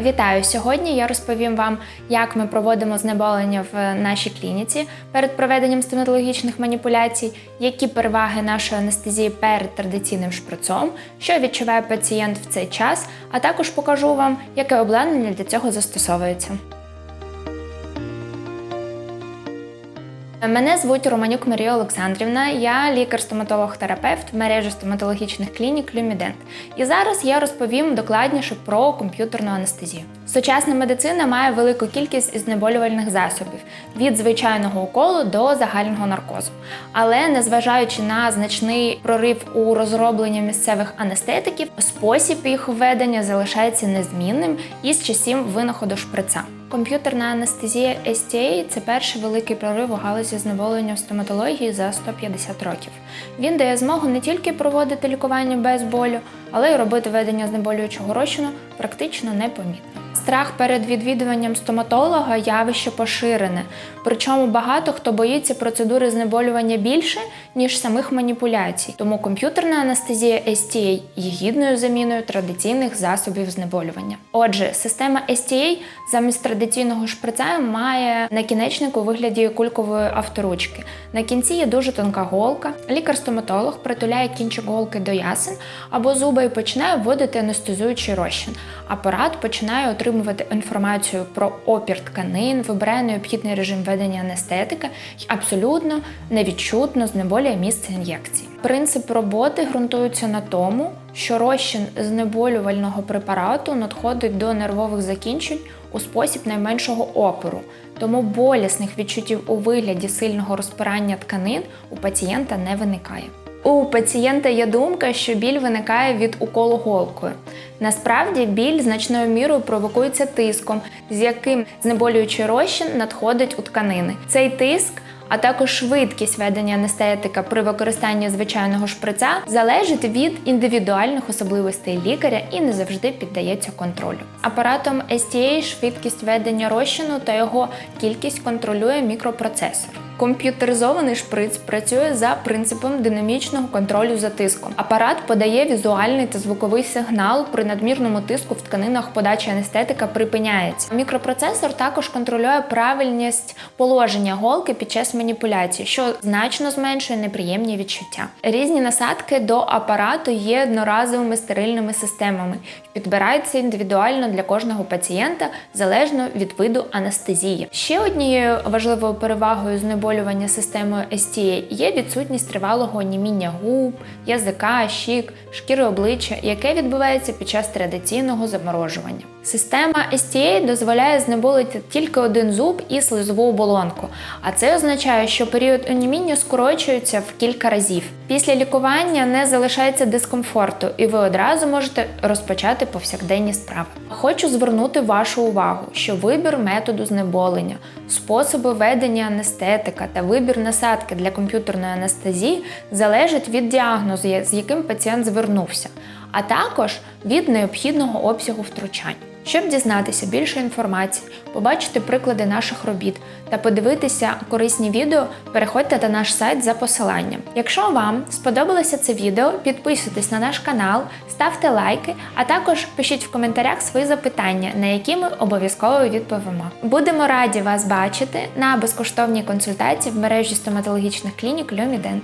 Вітаю! Сьогодні я розповім вам, як ми проводимо знеболення в нашій клініці перед проведенням стоматологічних маніпуляцій, які переваги нашої анестезії перед традиційним шприцом, що відчуває пацієнт в цей час, а також покажу вам, яке обладнання для цього застосовується. Мене звуть Романюк Марія Олександрівна, я лікар-стоматолог-терапевт в мережі стоматологічних клінік Люмідент. І зараз я розповім докладніше про комп'ютерну анестезію. Сучасна медицина має велику кількість знеболювальних засобів від звичайного уколу до загального наркозу. Але незважаючи на значний прорив у розробленні місцевих анестетиків, спосіб їх введення залишається незмінним із часів винаходу шприца. Комп'ютерна анестезія STA – це перший великий прорив у галузі зневолення в стоматології за 150 років. Він дає змогу не тільки проводити лікування без болю, але й робити ведення знеболюючого розчину практично непомітно. Страх перед відвідуванням стоматолога явище поширене, причому багато хто боїться процедури знеболювання більше, ніж самих маніпуляцій. Тому комп'ютерна анестезія STA є гідною заміною традиційних засобів знеболювання. Отже, система STA замість традиційного шприца має накінечник у вигляді кулькової авторучки. На кінці є дуже тонка голка. Лікар-стоматолог притуляє кінчик голки до ясен або зуба і починає вводити анестезуючий розчин. Апарат починає отримувати інформацію про опір тканин, вибирає необхідний режим ведення анестетики і абсолютно невідчутно знеболює місце ін'єкції. Принцип роботи ґрунтується на тому, що розчин знеболювального препарату надходить до нервових закінчень у спосіб найменшого опору, тому болісних відчуттів у вигляді сильного розпирання тканин у пацієнта не виникає. У пацієнта є думка, що біль виникає від уколу голкою. Насправді біль значною мірою провокується тиском, з яким знеболюючий розчин надходить у тканини. Цей тиск, а також швидкість ведення анестетика при використанні звичайного шприца залежить від індивідуальних особливостей лікаря і не завжди піддається контролю. Апаратом STA швидкість ведення розчину та його кількість контролює мікропроцесор. Комп'ютеризований шприц працює за принципом динамічного контролю за тиском. Апарат подає візуальний та звуковий сигнал при надмірному тиску в тканинах подачі анестетика припиняється. Мікропроцесор також контролює правильність положення голки під час маніпуляції, що значно зменшує неприємні відчуття. Різні насадки до апарату є одноразовими стерильними системами, підбираються індивідуально для кожного пацієнта залежно від виду анестезії. Ще однією важливою перевагою знеболювання системою STA є відсутність тривалого оніміння губ, язика, щік, шкіри обличчя, яке відбувається під час традиційного заморожування. Система STA дозволяє знеболити тільки один зуб і слизову оболонку, а це означає, що період оніміння скорочується в кілька разів. Після лікування не залишається дискомфорту, і ви одразу можете розпочати повсякденні справи. Хочу звернути вашу увагу, що вибір методу знеболення, способи ведення анестетика та вибір насадки для комп'ютерної анестезії залежить від діагнозу, з яким пацієнт звернувся, а також від необхідного обсягу втручань. Щоб дізнатися більше інформації, побачити приклади наших робіт та подивитися корисні відео, переходьте на наш сайт за посиланням. Якщо вам сподобалося це відео, підписуйтесь на наш канал, ставте лайки, а також пишіть в коментарях свої запитання, на які ми обов'язково відповімо. Будемо раді вас бачити на безкоштовній консультації в мережі стоматологічних клінік Люмідент.